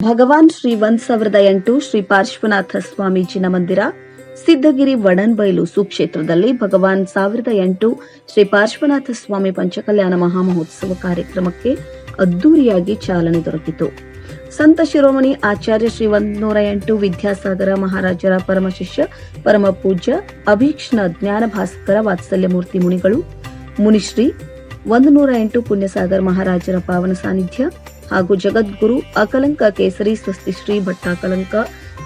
ಭಗವಾನ್ ಶ್ರೀ ಒಂದ್ ಸಾವಿರದ ಎಂಟು ಶ್ರೀ ಪಾರ್ಶ್ವನಾಥ ಸ್ವಾಮೀಜಿನ ಮಂದಿರ ಸಿದ್ದಗಿರಿ ವಡನ್ಬೈಲು ಸುಕ್ಷೇತ್ರದಲ್ಲಿ ಭಗವಾನ್ ಸಾವಿರದ ಎಂಟು ಶ್ರೀ ಪಾರ್ಶ್ವನಾಥ ಸ್ವಾಮಿ ಪಂಚಕಲ್ಯಾಣ ಮಹಾಮಹೋತ್ಸವ ಕಾರ್ಯಕ್ರಮಕ್ಕೆ ಅದ್ದೂರಿಯಾಗಿ ಚಾಲನೆ ದೊರಕಿತು. ಸಂತ ಶಿರೋಮಣಿ ಆಚಾರ್ಯ ಶ್ರೀ ಒಂದನೂರ ಎಂಟು ವಿದ್ಯಾಸಾಗರ ಮಹಾರಾಜರ ಪರಮ ಶಿಷ್ಯ, ಪರಮ ಪೂಜ್ಯ, ಅಭೀಕ್ಷಣ ಜ್ಞಾನ ಭಾಸ್ಕರ ವಾತ್ಸಲ್ಯ ಮೂರ್ತಿ ಮುನಿಗಳು, ಮುನಿಶ್ರೀ ಒಂದು ನೂರ ಎಂಟು ಪುಣ್ಯಸಾಗರ್ ಮಹಾರಾಜರ ಪಾವನ ಸಾನ್ನಿಧ್ಯ ಹಾಗೂ ಜಗದ್ಗುರು ಅಕಲಂಕ ಕೇಸರಿ ಸ್ವಸ್ತಿ ಶ್ರೀ ಭಟ್ಟಾಕಲಂಕ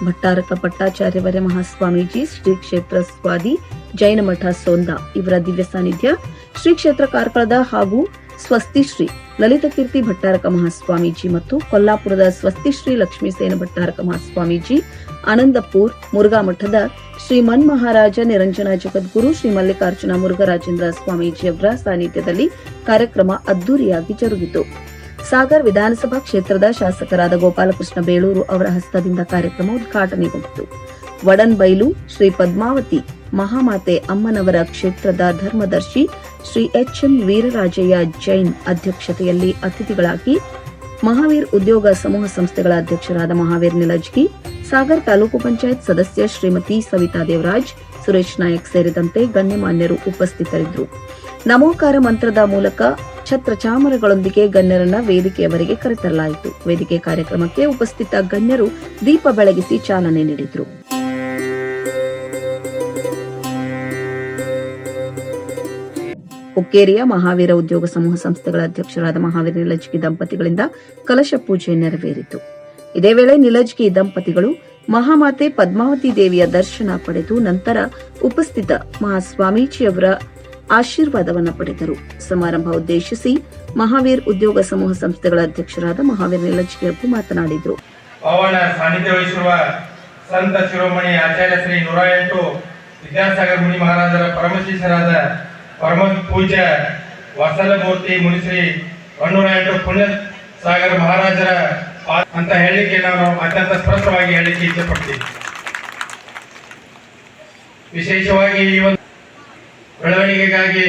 ಭಟ್ಟಾರಕ ಭಟ್ಟಾಚಾರ್ಯವರ ಮಹಾಸ್ವಾಮೀಜಿ ಶ್ರೀ ಕ್ಷೇತ್ರ ಸ್ವಾದಿ ಜೈನ ಮಠ ಸೋಂದ ಇವರ ದಿವ್ಯ ಸಾನ್ನಿಧ್ಯ ಶ್ರೀ ಕ್ಷೇತ್ರ ಕಾರ್ಕಳದ ಹಾಗೂ ಸ್ವಸ್ತಿ ಶ್ರೀ ಲಲಿತಕೀರ್ತಿ ಭಟ್ಟಾರಕ ಮಹಾಸ್ವಾಮೀಜಿ ಮತ್ತು ಕೊಲ್ಲಾಪುರದ ಸ್ವಸ್ತಿ ಶ್ರೀ ಲಕ್ಷ್ಮೀಸೇನ ಭಟ್ಟಾರಕ ಮಹಾಸ್ವಾಮೀಜಿ ಆನಂದಪುರ್ ಮುರುಘಾ ಮಠದ ಶ್ರೀ ಮನ್ ಮಹಾರಾಜ ನಿರಂಜನ ಜಗದ್ಗುರು ಶ್ರೀ ಮಲ್ಲಿಕಾರ್ಜುನ ಮುರುಘರಾಜೇಂದ್ರ ಸ್ವಾಮೀಜಿಯವರ ಸಾನ್ನಿಧ್ಯದಲ್ಲಿ ಕಾರ್ಯಕ್ರಮ ಅದ್ದೂರಿಯಾಗಿ ಜರುಗಿತು. ಸಾಗರ್ ವಿಧಾನಸಭಾ ಕ್ಷೇತ್ರದ ಶಾಸಕರಾದ ಗೋಪಾಲಕೃಷ್ಣ ಬೇಳೂರು ಅವರ ಹಸ್ತದಿಂದ ಕಾರ್ಯಕ್ರಮ ಉದ್ಘಾಟನೆಗೊಂಡಿತು ವಡನ್ಬೈಲು ಶ್ರೀ ಪದ್ಮಾವತಿ, ಮಹಾಮಾತೆ ಅಮ್ಮನವರ ಕ್ಷೇತ್ರದ ಧರ್ಮದರ್ಶಿ ಶ್ರೀ ಎಚ್ ಎಂ ವೀರರಾಜಯ್ಯ ಜೈನ್ ಅಧ್ಯಕ್ಷತೆಯಲ್ಲಿ ಅತಿಥಿಗಳಾಗಿ ಮಹಾವೀರ್ ಉದ್ಯೋಗ ಸಮೂಹ ಸಂಸ್ಥೆಗಳ ಅಧ್ಯಕ್ಷರಾದ ಮಹಾವೀರ್ ನಿಲಜ್ಗಿ ಸಾಗರ್ ತಾಲೂಕು ಪಂಚಾಯತ್ ಸದಸ್ಯ ಶ್ರೀಮತಿ ಸವಿತಾ ದೇವರಾಜ್, ಸುರೇಶ್ ನಾಯಕ್ ಸೇರಿದಂತೆ ಗಣ್ಯಮಾನ್ಯರು ಉಪಸ್ಥಿತರಿದ್ದರು. ನಮೋಕಾರ ಮಂತ್ರದ ಮೂಲಕ ಛತ್ರ ಚಾಮರಗಳೊಂದಿಗೆ ಗಣ್ಯರನ್ನ ವೇದಿಕೆಯವರೆಗೆ ಕರೆತರಲಾಯಿತು. ವೇದಿಕೆ ಕಾರ್ಯಕ್ರಮಕ್ಕೆ ಉಪಸ್ಥಿತ ಗಣ್ಯರು ದೀಪ ಬೆಳಗಿಸಿ ಚಾಲನೆ ನೀಡಿದರು. ಹುಕ್ಕೇರಿಯ ಮಹಾವೀರ ಉದ್ಯೋಗ ಸಮೂಹ ಸಂಸ್ಥೆಗಳ ಅಧ್ಯಕ್ಷರಾದ ಮಹಾವೀರ ನಿಲಜ್ಗಿ ದಂಪತಿಗಳಿಂದ ಕಲಶ ಪೂಜೆ ನೆರವೇರಿತು. ಇದೇ ವೇಳೆ ನಿಲಜ್ಗಿ ದಂಪತಿಗಳು ಮಹಾಮಾತೆ ಪದ್ಮಾವತಿ ದೇವಿಯ ದರ್ಶನ ಪಡೆದು ನಂತರ ಉಪಸ್ಥಿತ ಮಹಾಸ್ವಾಮೀಜಿಯವರ ಆಶೀರ್ವಾದವನ್ನು ಪಡೆದರು. ಸಮಾರಂಭ ಉದ್ದೇಶಿಸಿ ಮಹಾವೀರ್ ಉದ್ಯೋಗ ಸಮೂಹ ಸಂಸ್ಥೆಗಳ ಅಧ್ಯಕ್ಷರಾದ ಮಹಾವೀರ್ ಅವರು ಮಾತನಾಡಿದರು. ಪವನ ಸಾನ್ನಿಧ್ಯ ವಹಿಸಿರುವ ಸಂತ ಶಿರೋಮಣಿ ಆಚಾರ್ಯ ಶ್ರೀ ನೂರ ಎಂಟು ವಿದ್ಯಾಸಾಗರ್ ಮುನಿ ಮಹಾರಾಜರ ಪರಮ ಶಿಷ್ಯರಾದ ಪರಮ ಪೂಜ್ಯ ವಸಲಮೂರ್ತಿ ಮುನಿಶ್ರೀ ಒನ್ನೂರ ಎಂಟು ಪುಣ್ಯ ಸಾಗರ ಮಹಾರಾಜರ ಅಂತ ಹೇಳಿಕೆ ನಾನು ಅತ್ಯಂತ ಸ್ಪಷ್ಟವಾಗಿ ಹೇಳಿಕೆ ಇಚ್ಛೆ ಪಡ್ತೀನಿ ವಿಶೇಷವಾಗಿ ಈ ಒಂದು ಬೆಳವಣಿಗೆಗಾಗಿ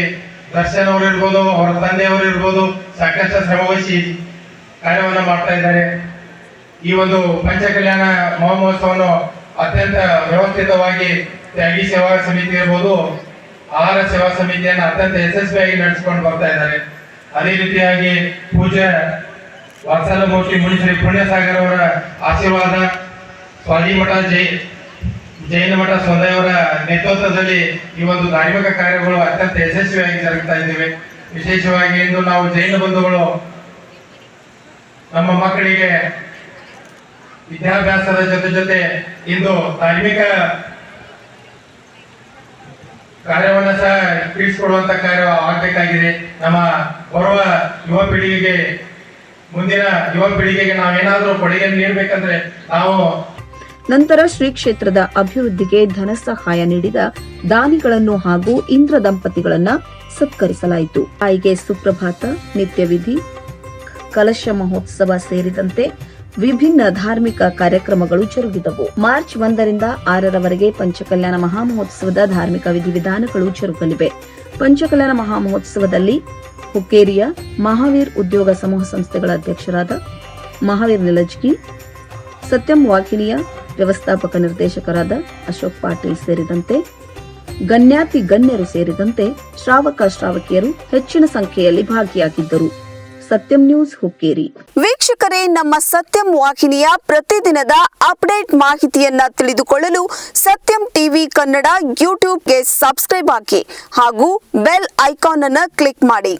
ದರ್ಶನ್ ಅವರು ಇರ್ಬೋದು ಅವರ ತಂದೆಯವರು ಇರ್ಬೋದು ಸಾಕಷ್ಟು ಶ್ರಮವಹಿಸಿ ಕಾರ್ಯವನ್ನು ಮಾಡ್ತಾ ಇದ್ದಾರೆ. ಈ ಒಂದು ಪಂಚಕಲ್ಯಾಣ ಮಹೋತ್ಸವವನ್ನು ಅತ್ಯಂತ ವ್ಯವಸ್ಥಿತವಾಗಿ ತ್ಯಾಗಿ ಸೇವಾ ಸಮಿತಿ ಇರ್ಬೋದು, ಆಹಾರ ಸೇವಾ ಸಮಿತಿಯನ್ನು ಅತ್ಯಂತ ಯಶಸ್ವಿಯಾಗಿ ನಡೆಸಿಕೊಂಡು ಬರ್ತಾ ಇದ್ದಾರೆ. ಅದೇ ರೀತಿಯಾಗಿ ಪೂಜೆ ವಾತ್ಸಲಮೂರ್ತಿ ಮುನಿಶ್ರೀ ಪುಣ್ಯಸಾಗರ್ ಅವರ ಆಶೀರ್ವಾದ ಸ್ವಾಮಿ ಮಠ ಜೈ. ಜೈನ ಮಠ ಸೊಂದೆಯವರ ನೇತೃತ್ವದಲ್ಲಿ ಈ ಒಂದು ಧಾರ್ಮಿಕ ಕಾರ್ಯಗಳು ಅತ್ಯಂತ ಯಶಸ್ವಿಯಾಗಿ ಜರುಗ್ತಾ ಇದ್ದೇವೆ. ವಿಶೇಷವಾಗಿ ಇಂದು ನಾವು ಜೈನ ಬಂಧುಗಳು ನಮ್ಮ ಮಕ್ಕಳಿಗೆ ವಿದ್ಯಾಭ್ಯಾಸದ ಜೊತೆ ಜೊತೆ ಇಂದು ಧಾರ್ಮಿಕ ಕಾರ್ಯವನ್ನ ಸಹ ತಿಳಿಸಿಕೊಡುವಂತ ಕಾರ್ಯ ಆಗಬೇಕಾಗಿದೆ. ನಮ್ಮ ಬರುವ ಯುವ ಪೀಳಿಗೆಗೆ, ಮುಂದಿನ ಯುವ ಪೀಳಿಗೆಗೆ ನಾವೇನಾದ್ರೂ ಕೊಡುಗೆ ನೀಡಬೇಕಂದ್ರೆ ನಾವು ನಂತರ ಶ್ರೀ ಕ್ಷೇತ್ರದ ಅಭಿವೃದ್ಧಿಗೆ ಧನ ಸಹಾಯ ನೀಡಿದ ದಾನಿಗಳನ್ನು ಹಾಗೂ ಇಂದ್ರ ದಂಪತಿಗಳನ್ನ ಸತ್ಕರಿಸಲಾಯಿತು. ತಾಯಿಗೆ ಸುಪ್ರಭಾತ, ನಿತ್ಯವಿಧಿ, ಕಲಶ ಮಹೋತ್ಸವ ಸೇರಿದಂತೆ ವಿಭಿನ್ನ ಧಾರ್ಮಿಕ ಕಾರ್ಯಕ್ರಮಗಳು ಜರುಗಿದವು. ಮಾರ್ಚ್ ಒಂದರಿಂದ ಆರರವರೆಗೆ ಪಂಚಕಲ್ಯಾಣ ಮಹಾಮಹೋತ್ಸವದ ಧಾರ್ಮಿಕ ವಿಧಿವಿಧಾನಗಳು ಜರುಗಲಿವೆ. ಪಂಚಕಲ್ಯಾಣ ಮಹಾಮಹೋತ್ಸವದಲ್ಲಿ ಹುಕ್ಕೇರಿಯ ಮಹಾವೀರ್ ಉದ್ಯೋಗ ಸಮೂಹ ಸಂಸ್ಥೆಗಳ ಅಧ್ಯಕ್ಷರಾದ ಮಹಾವೀರ್ ನಿಲಜ್ಗಿ ಸತ್ಯಂ ವಾಹಿನಿಯ ವ್ಯವಸ್ಥಾಪಕ ನಿರ್ದೇಶಕರಾದ ಅಶೋಕ್ ಪಾಟೀಲ್ ಸೇರಿದಂತೆ ಗಣ್ಯಾತಿ ಗಣ್ಯರು ಸೇರಿದಂತೆ ಶ್ರಾವಕ ಶ್ರಾವಕಿಯರು ಹೆಚ್ಚಿನ ಸಂಖ್ಯೆಯಲ್ಲಿ ಭಾಗಿಯಾಗಿದ್ದರು. ಸತ್ಯಂ ನ್ಯೂಸ್ ಹುಕ್ಕೇರಿ. ವೀಕ್ಷಕರೇ, ನಮ್ಮ ಸತ್ಯಂ ವಾಹಿನಿಯ ಪ್ರತಿದಿನದ ಅಪ್ಡೇಟ್ ಮಾಹಿತಿಯನ್ನ ತಿಳಿದುಕೊಳ್ಳಲು ಸತ್ಯಂ ಟಿವಿ ಕನ್ನಡ ಯೂಟ್ಯೂಬ್ಗೆ ಸಬ್ಸ್ಕ್ರೈಬ್ ಹಾಕಿ ಹಾಗೂ ಬೆಲ್ ಐಕಾನ್ ಅನ್ನು ಕ್ಲಿಕ್ ಮಾಡಿ.